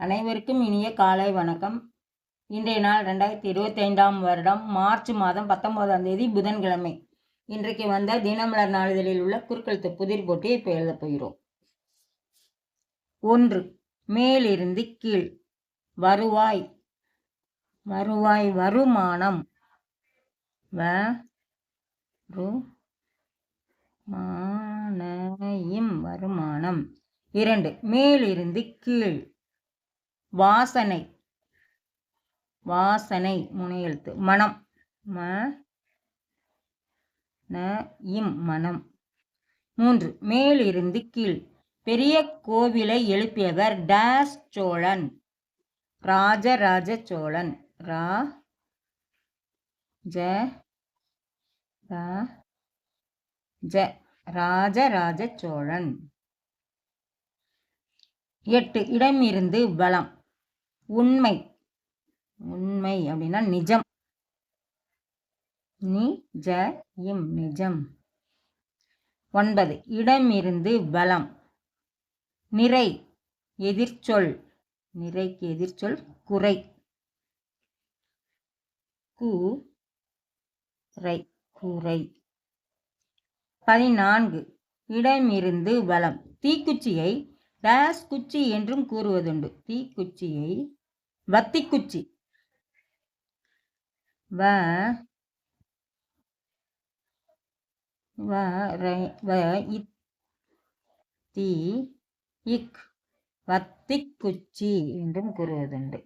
அனைவருக்கும் இனிய காலை வணக்கம். இன்றைய நாள் ரெண்டாயிரத்தி இருபத்தைந்தாம் வருடம் மார்ச் மாதம் பத்தொன்பதாம் தேதி புதன்கிழமை. இன்றைக்கு வந்த தினமலர் நாளிதழில் உள்ள குறுக்கெழுத்து புதிர் போட்டியை இப்போ எழுதப் போகிறோம். ஒன்று மேலிருந்து கீழ். வருவாய் வருவாய் வருமானம். வ மானையும் வருமானம். இரண்டு மேலிருந்து கீழ். வாசனை. வாசனை முனையெழுத்து. மனம். ம ந இம் மனம். மூன்று மேலிருந்து கீழ். பெரிய கோவிலை எழுப்பியவர் டேஸ் சோழன். ராஜராஜ சோழன். ரா ஜ ரா ஜ ராஜராஜ சோழன். எட்டு இடமிருந்து பலம் உண்மை. உண்மை அப்படின்னா நிஜம். நி ஜ இம் நிஜம். ஒன்பது. இடமிருந்து வளம். நிறை எதிர்ச்சொல். நிறைக்கு எதிர்ச்சொல் குறை. கு ரை குறை. பதினான்கு. இடமிருந்து வளம். தீக்குச்சியை டேஸ் குச்சி என்றும் கூறுவதுண்டு. தீக்குச்சியை வத்திக்குச்சி வ வ ரை- வ இத் தி இக் வத்திக்குச்சி என்றும் கூறுவதுண்டு.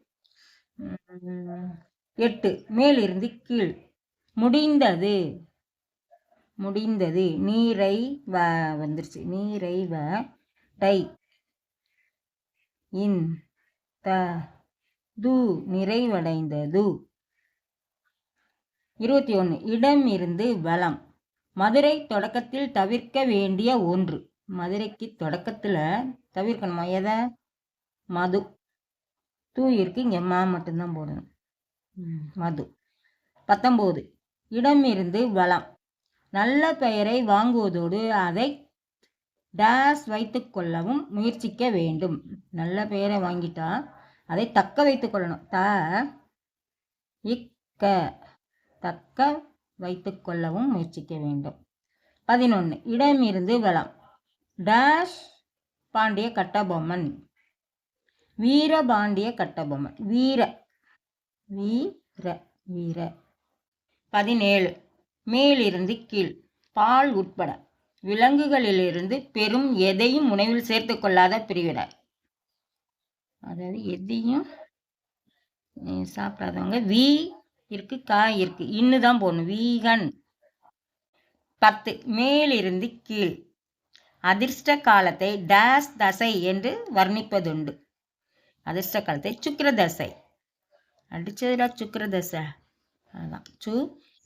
எட்டு மேலிருந்து கீழ். முடிந்தது. முடிந்தது. நீரை வ வந்துருச்சு. நீரை வ டை. இன் த து நிறைவடைந்தது. இருபத்தி ஒன்று இடம் இருந்து வளம். மதுரை தொடக்கத்தில் தவிர்க்க வேண்டிய ஒன்று. மதுரைக்கு தொடக்கத்தில் தவிர்க்கணுமா? எதை? மது. தூ இருக்கு இங்கே மா மட்டும்தான் போடணும். மது. பத்தொம்போது இடமிருந்து வளம். நல்ல பெயரை வாங்குவதோடு அதை டேஸ் வைத்து கொள்ளவும் முயற்சிக்க வேண்டும். நல்ல பெயரை வாங்கிட்டா அதை தக்க வைத்து கொள்ளணும். த இக்க தக்க வைத்து கொள்ளவும் முயற்சிக்க வேண்டும். பதினொன்று இடமிருந்து வளம். டேஷ் பாண்டிய கட்டபொம்மன். வீரபாண்டிய கட்டபொம்மன். வீர வீர வீர. பதினேழு மேலிருந்து கீழ். பால் உட்பட. விலங்குகளிலிருந்து பெரும் எதையும் உணவில் சேர்த்து கொள்ளாத பிரிவினர். அதாவது எதையும் சாப்பிடாதவங்க. வி இருக்கு கா இருக்கு. இன்னு தான் போடணும். வீகன். பத்து. மேலிருந்து கீழ். அதிர்ஷ்ட காலத்தை டேஸ் தசை என்று வர்ணிப்பதுண்டு. அதிர்ஷ்ட காலத்தை சுக்கிர தசை. அடிச்சதுடா சுக்கர தசை. அதான். சு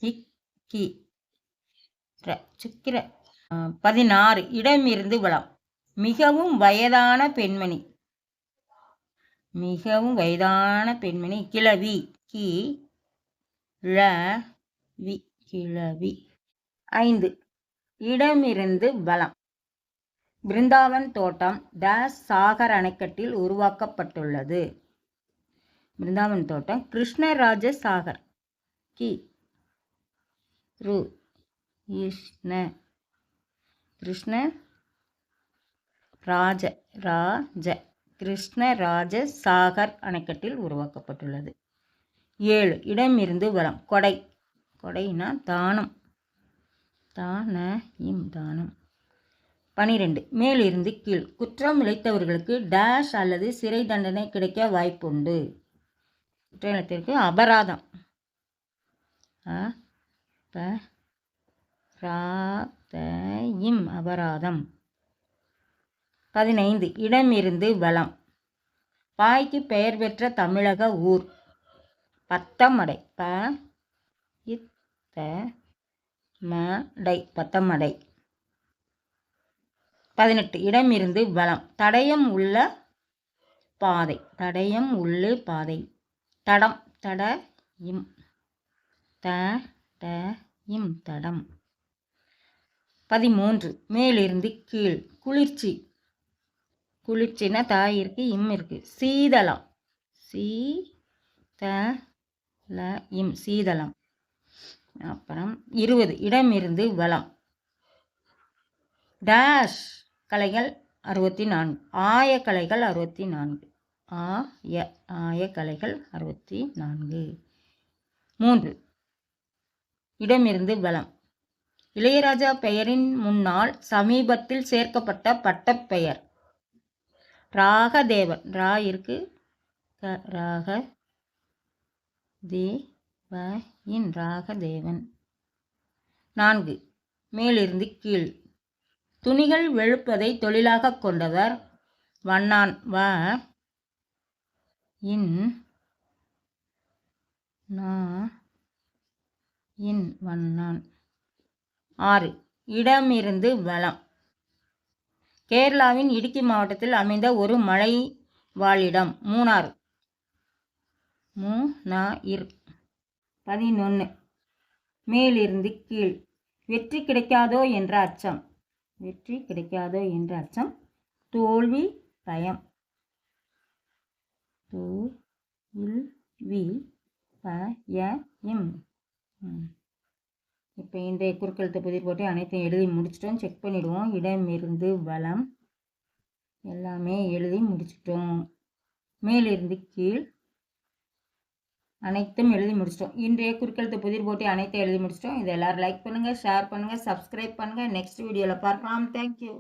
இக் கி. ர சுக்கிர பதினாறு இடமிருந்து வளம். மிகவும் வயதான பெண்மணி. மிகவும் வயதான பெண்மணி. கிழவி. கி. ல வி. கிழவி. ஐந்து இடமிருந்து வளம். பிருந்தாவன் தோட்டம் டேஸ் சாகர் அணைக்கட்டில் உருவாக்கப்பட்டுள்ளது. பிருந்தாவன் தோட்டம் கிருஷ்ணராஜ சாகர். கி. ரு. கிருஷ்ண கிருஷ்ண ராஜ ராஜ கிருஷ்ணராஜ சாகர் அணைக்கட்டில் உருவாக்கப்பட்டுள்ளது. ஏழு இடமிருந்து வளம் கொடை. கொடைனா தானம். தான இம் தானம். பனிரெண்டு மேலிருந்து கீழ். குற்றம் இழைத்தவர்களுக்கு டேஷ் அல்லது சிறை தண்டனை கிடைக்க வாய்ப்புண்டு. குற்ற இழைத்தவருக்கு அபராதம். அ இம் அபராதம். பதினைந்து இடமிருந்து வளம். பாய்க்கு பெயர் பெற்ற தமிழக ஊர். பத்தமடை. ப இத்த மடை பத்தமடை. பதினெட்டு இடமிருந்து வளம். தடயம் உள்ள பாதை. தடயம் உள்ளே பாதை. தடம். தட இம். த ட இம் தடம். பதிமூன்று. மேலிருந்து கீழ். குளிர்ச்சி. குளிர்ச்சின்னா தாய் இருக்கு இம் இருக்கு. சீதளம். சீ த ல இம். சீதளம். அப்புறம் இருபது. இடமிருந்து வளம் டேஷ். கலைகள் அறுபத்தி நான்கு ஆய கலைகள் அறுபத்தி நான்கு ஆய ஆய கலைகள் அறுபத்தி நான்கு மூன்று. இடமிருந்து வளம் இளையராஜா பெயரின் முன்னால் சமீபத்தில் சேர்க்கப்பட்ட பட்டப்பெயர். ராகதேவன். ரா இருக்கு. க- ராக தேவ இன் ராகதேவன். நான்கு. மேலிருந்து கீழ். துணிகள் வெளுப்பதை தொழிலாக கொண்டவர் வண்ணான். வ இன் நா இன் வண்ணான். ஆறு. இடமிருந்து வளம். கேரளாவின் இடுக்கி மாவட்டத்தில் அமைந்த ஒரு மலை வாழிடம் மூணார் மூணாயிர் பதினொன்று மேலிருந்து கீழ். வெற்றி கிடைக்காதோ என்ற அச்சம். வெற்றி கிடைக்காதோ என்ற அச்சம். தோல்வி பயம். தோல்வி பயம். இப்போ இந்த குறுக்கெழுத்து புதிர் போட்டு அனைத்தையும் எழுதி முடிச்சிட்டோம். செக் பண்ணிவிடுவோம் இடமிருந்து வளம் எல்லாமே எழுதி முடிச்சிட்டோம். மேலிருந்து கீழ் அனைத்தும் எழுதி முடிச்சிட்டோம். இன்றைய குறுக்கெழுத்து புதிர் போட்டி அனைத்தும் எழுதி முடிச்சிட்டோம். இதை எல்லோரும் லைக் பண்ணுங்கள் ஷேர் பண்ணுங்கள் சப்ஸ்கிரைப் பண்ணுங்கள் நெக்ஸ்ட் வீடியோவில் பார்க்கலாம். தேங்க்யூ